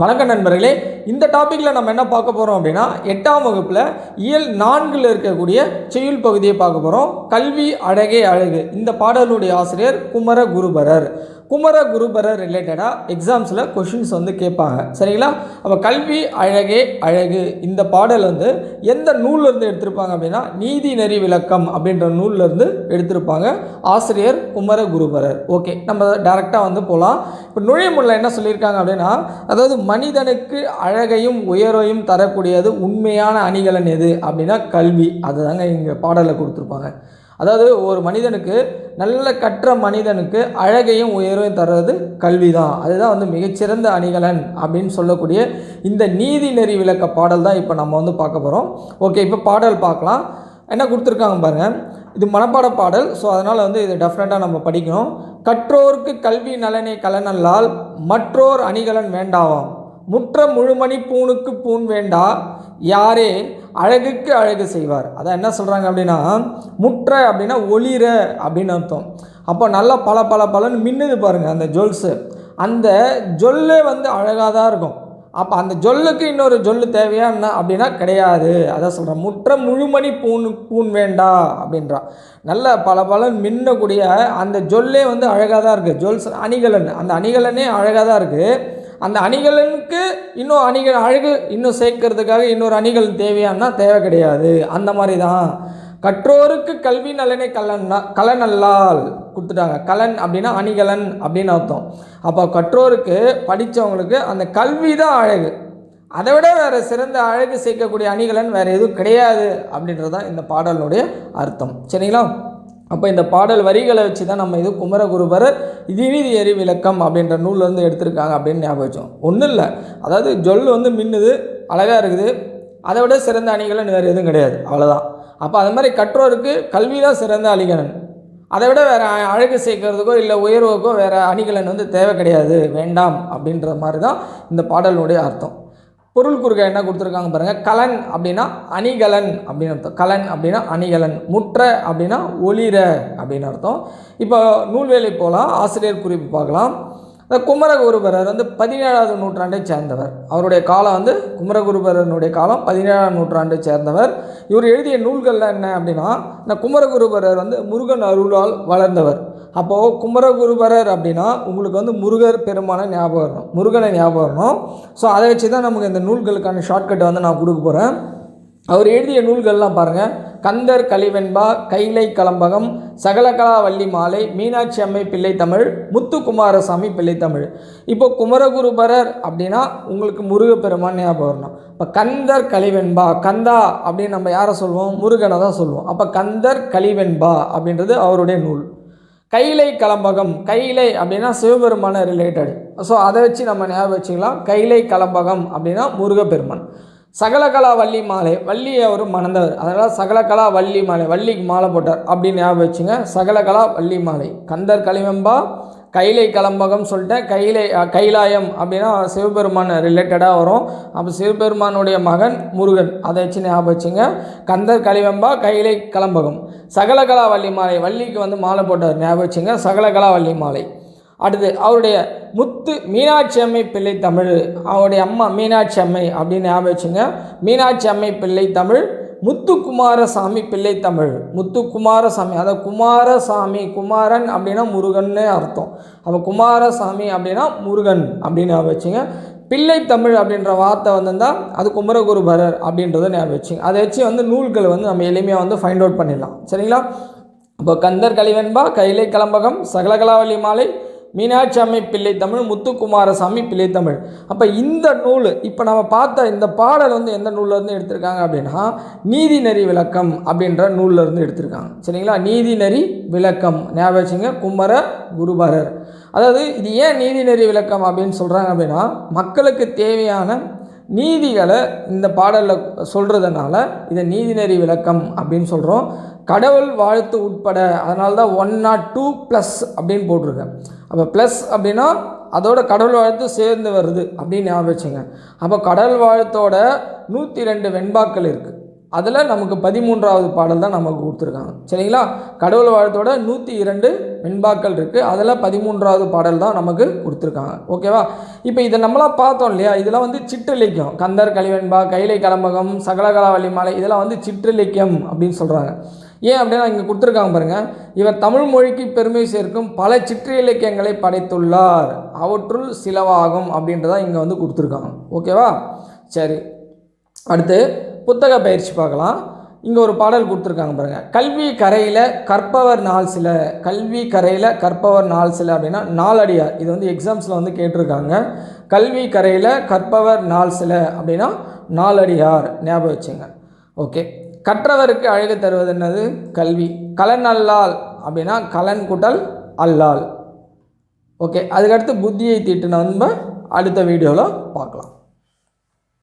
வணக்கம் நண்பர்களே இந்த டாப்பிக்கில் நம்ம என்ன பார்க்க போகிறோம் அப்படின்னா எட்டாம் வகுப்பில் இயல் நான்கில் இருக்கக்கூடிய செய்யுள் பகுதியை பார்க்க போகிறோம் கல்வி அழகே அழகு. இந்த பாடலுடைய ஆசிரியர் குமர குருபரர் குமர குருபரர் ரிலேட்டடாக எக்ஸாம்ஸில் கொஷின்ஸ் வந்து கேட்பாங்க. சரிங்களா? அப்போ கல்வி அழகே அழகு. இந்த பாடல் வந்து எந்த நூல்லேருந்து எடுத்திருப்பாங்க அப்படின்னா நீதி நெறி விளக்கம் அப்படின்ற நூல்லேருந்து எடுத்திருப்பாங்க. ஆசிரியர் குமர குருபரர் ஓகே நம்ம டேரெக்டாக வந்து போகலாம் இப்போ நுழைமுள்ள என்ன சொல்லியிருக்காங்க அப்படின்னா அதாவது மனிதனுக்கு அழகையும் உயரையும் தரக்கூடியது உண்மையான அணிகலன் எது அப்படின்னா கல்வி. அதுதாங்க இங்கே பாடலை கொடுத்துருப்பாங்க. அதாவது ஒரு மனிதனுக்கு நல்ல கற்ற மனிதனுக்கு அழகையும் உயர்வையும் தர்றது கல்வி தான் அதுதான் வந்து மிகச்சிறந்த அணிகலன் அப்படின்னு சொல்லக்கூடிய இந்த நீதி நெறி விளக்க பாடல் தான் இப்போ நம்ம வந்து பார்க்க போகிறோம் ஓகே இப்போ பாடல் பார்க்கலாம். என்ன கொடுத்துருக்காங்க பாருங்கள் இது மனப்பாட பாடல் ஸோ அதனால் வந்து இது டெஃபினட்டாக நம்ம படிக்கணும். கற்றோர்க்கு கல்வி நலனை கலனல்லால் மற்றோர் அணிகலன் வேண்டாவாம். முற்ற முழுமணி பூணுக்கு பூண் வேண்டா. யாரே அழகுக்கு அழகு செய்வார். அதான் என்ன சொல்கிறாங்க அப்படின்னா முற்ற அப்படின்னா ஒளிர அப்படின்னு அர்த்தம். அப்போ நல்லா பல பல பலன்னு மின்னுது பாருங்கள் அந்த ஜொல்ஸு அந்த ஜொல்லே வந்து அழகாக தான் இருக்கும். அப்போ அந்த ஜொல்லுக்கு இன்னொரு ஜொல்லு தேவையா என்ன அப்படின்னா கிடையாது. அதான் சொல்கிறேன் முற்ற முழுமணி பூண் பூண் வேண்டா அப்படின்றா. நல்ல பல பலன் மின்னக்கூடிய அந்த ஜொல்லே வந்து அழகாக தான் இருக்குது ஜொல்ஸ் அணிகலன் அந்த அணிகலனே அழகாக தான் இருக்குது அந்த அணிகலனுக்கு இன்னும் அணிகள் அழகு இன்னும் சேர்க்கறதுக்காக இன்னொரு அணிகள் தேவையானா தேவை கிடையாது. அந்த மாதிரி தான் கற்றோருக்கு கல்வி நலனை கலன்னா கலனல்லால் கொடுத்துட்டாங்க. கலன் அப்படின்னா அணிகலன் அப்படின்னு அர்த்தம். அப்போ கற்றோருக்கு படித்தவங்களுக்கு அந்த கல்வி தான் அழகு. அதை விட வேறு சிறந்த அழகு சேர்க்கக்கூடிய அணிகலன் வேறு எதுவும் கிடையாது அப்படின்றது தான் இந்த பாடலுடைய அர்த்தம். சரிங்களா? அப்போ இந்த பாடல் வரிகளை வச்சு தான் நம்ம இது குமரகுருபர் இதிநீதி எரி விளக்கம் அப்படின்ற நூலில் வந்து எடுத்திருக்காங்க அப்படின்னு ஞாபகம் வச்சோம் ஒன்றும் இல்லை. அதாவது ஜொல் வந்து மின்னுது அழகாக இருக்குது. அதை விட சிறந்த அணிகலன் வேறு எதுவும் கிடையாது. அவ்வளோதான் அப்போ அது மாதிரி கற்றோருக்கு கல்வி தான் சிறந்த அணிகலன். அதை விட வேறு அழகு சேர்க்கறதுக்கோ இல்லை உயர்வுக்கோ வேறு அணிகலன் வந்து தேவை கிடையாது. வேண்டாம் அப்படின்ற மாதிரி தான் இந்த பாடலுடைய அர்த்தம். பொருள் குறுக்க என்ன கொடுத்துருக்காங்க பாருங்கள் கலன் அப்படின்னா அணிகலன் அப்படின்னு அர்த்தம். கலன் அப்படின்னா அணிகலன். முற்ற அப்படின்னா ஒளிர அப்படின்னு அர்த்தம். இப்போ நூல்வேலை போகலாம். ஆசிரியர் குறிப்பு பார்க்கலாம். இந்த குமரகுருபரர் வந்து பதினேழாவது நூற்றாண்டை சேர்ந்தவர். அவருடைய காலம் வந்து குமரகுருபரனுடைய காலம் பதினேழாம் நூற்றாண்டை சேர்ந்தவர். இவர் எழுதிய நூல்களில் என்ன அப்படின்னா இந்த குமரகுருபரர் வந்து முருகன் அருளால் வளர்ந்தவர். அப்போது குமரகுருபரர் அப்படின்னா உங்களுக்கு வந்து முருகர் பெருமான ஞாபகம் வரணும். முருகனை ஞாபகம் வரணும். ஸோ அதை வச்சு தான் நமக்கு இந்த நூல்களுக்கான ஷார்ட்கட்டை வந்து நான் கொடுக்க போகிறேன் அவர் எழுதிய நூல்கள்லாம் பாருங்கள் கந்தர் கலிவெண்பா கைலை கலம்பகம் சகலகலா வள்ளி மாலை மீனாட்சி அம்மை பிள்ளை தமிழ் முத்துக்குமாரசாமி பிள்ளை தமிழ். இப்போ குமரகுருபரர் அப்படின்னா உங்களுக்கு முருகப்பெருமான் ஞாபகம் வரணும். இப்போ கந்தர் கலிவெண்பா கந்தா அப்படின்னு நம்ம யாரை சொல்லுவோம்? முருகனை தான் சொல்லுவோம். அப்போ கந்தர் கலிவெண்பா அப்படின்றது அவருடைய நூல். கைலை கலம்பகம் கைலை அப்படின்னா சிவபெருமான ரிலேட்டட் ஸோ அதை வச்சு நம்ம ஞாபகம் வச்சுக்கலாம். கைலை கலம்பகம் அப்படின்னா முருகப்பெருமான். சகலகலா வள்ளி மாலை வள்ளியை அவர் மணந்தவர். அதனால் சகலகலா வள்ளி மாலை வள்ளிக்கு மாலை போட்டார் அப்படின்னு ஞாபகம் வச்சுங்க. சகலகலா வள்ளி மாலை. கந்தர் களிவெம்பா கைலை கலம்பகம் சொல்லிட்டேன் கைலை கைலாயம் அப்படின்னா சிவபெருமான் ரிலேட்டடாக வரும். அப்போ சிவபெருமானுடைய மகன் முருகன். அதை வச்சு ஞாபகம் வச்சுங்க. கந்தர் கலிவெம்பா கைலை கலம்பகம். சகலகலா வள்ளி மாலை. வள்ளிக்கு வந்து மாலை போட்டார். ஞாபகம் வச்சுங்க. சகலகலா வள்ளி மாலை. அடுத்து அவருடைய முத்து மீனாட்சி அம்மை பிள்ளை தமிழ். அவருடைய அம்மா மீனாட்சி அம்மை அப்படின்னு ஞாபகம் வச்சுங்க. மீனாட்சி அம்மை பிள்ளை தமிழ். முத்துக்குமாரசாமி பிள்ளை தமிழ். முத்துக்குமாரசாமி. அதாவது குமாரசாமி குமாரன் அப்படின்னா முருகன்னு அர்த்தம். அப்போ குமாரசாமி அப்படின்னா முருகன் அப்படின்னு வச்சுங்க. பிள்ளை தமிழ் அப்படின்ற வார்த்தை வந்திருந்தால் அது குமரகுருபரர் அப்படின்றத ஞாபகம் வச்சுங்க. அதை வச்சு வந்து நூல்கள் வந்து நம்ம எளிமையாக வந்து ஃபைண்ட் அவுட் பண்ணிடலாம். சரிங்களா? இப்போ கந்தர் கலிவெண்பா கைலை கலம்பகம் சகலகலாவளி மாலை மீனாட்சி அம்மை பிள்ளை தமிழ் முத்துக்குமாரசாமி பிள்ளை தமிழ். அப்போ இந்த நூல் இப்போ நம்ம பார்த்த இந்த பாடல் வந்து எந்த நூல்லேருந்து எடுத்திருக்காங்க அப்படின்னா நீதிநெறி விளக்கம் அப்படின்ற நூல்லேருந்து எடுத்திருக்காங்க. சரிங்களா? நீதிநெறி விளக்கம். ஞாபகம் வச்சுங்க குமர குருபரர். அதாவது இது ஏன் நீதிநெறி விளக்கம் அப்படின்னு சொல்கிறாங்க அப்படின்னா மக்களுக்கு தேவையான நீதிகளை இந்த பாடலில் சொல்கிறதுனால இதை நீதிநெறி விளக்கம் அப்படின்னு சொல்கிறோம் கடவுள் வாழ்த்து உட்பட அதனால தான் ஒன் நாட் டூ ப்ளஸ் அப்படின்னு போட்டிருக்கேன். அப்போ ப்ளஸ் அப்படின்னா அதோட கடவுள் வாழ்த்து சேர்ந்து வருது அப்படின்னு ஞாபகம் வச்சுங்க அப்போ கடவுள் வாழ்த்தோட நூற்றி ரெண்டு வெண்பாக்கள் இருக்குது அதில் நமக்கு பதிமூன்றாவது பாடல் தான் நமக்கு கொடுத்துருக்காங்க. சரிங்களா? கடவுள் வாழ்த்தோட நூற்றி இரண்டு வெண்பாக்கள் இருக்குது அதில் பதிமூன்றாவது பாடல் தான் நமக்கு கொடுத்துருக்காங்க. ஓகேவா இப்போ இதை நம்மளாம் பார்த்தோம் இல்லையா? இதெல்லாம் வந்து சிற்றிலக்கியம் கந்தர் கலிவெண்பா கைலை கலம்பகம் சகலகலாவளி மாலை இதெல்லாம் வந்து சிற்றிலக்கியம் அப்படின்னு சொல்கிறாங்க ஏன் அப்படின்னா இங்கே கொடுத்துருக்காங்க பாருங்கள் இவர் தமிழ் மொழிக்கு பெருமை சேர்க்கும் பல சிற்றிலக்கியங்களை படைத்துள்ளார். அவற்றுள் சிலவாகும் அப்படின்றதான் இங்கே வந்து கொடுத்துருக்காங்க. ஓகேவா சரி. அடுத்து புத்தக பயிற்சி பார்க்கலாம். இங்கே ஒரு பாடல் கொடுத்துருக்காங்க பாருங்கள் கல்வி கரையில் கற்பவர் நாள் சில. கல்வி கரையில் கற்பவர் நாள் சில அப்படின்னா நாலடியார் இது வந்து எக்ஸாம்ஸில் வந்து கேட்டிருக்காங்க. கல்வி கரையில் கற்பவர் நாள் சில அப்படின்னா நாலடியார் ஞாபகம் வச்சுங்க. ஓகே. கற்றவருக்கு அழகு தருவது என்னது? கல்வி. கலன் அல்லால் அப்படின்னா கலன் குட்டல் அல்லால். ஓகே. அதுக்கடுத்து புத்தியை தீட்டு நம்ம அடுத்த வீடியோவில் பார்க்கலாம்.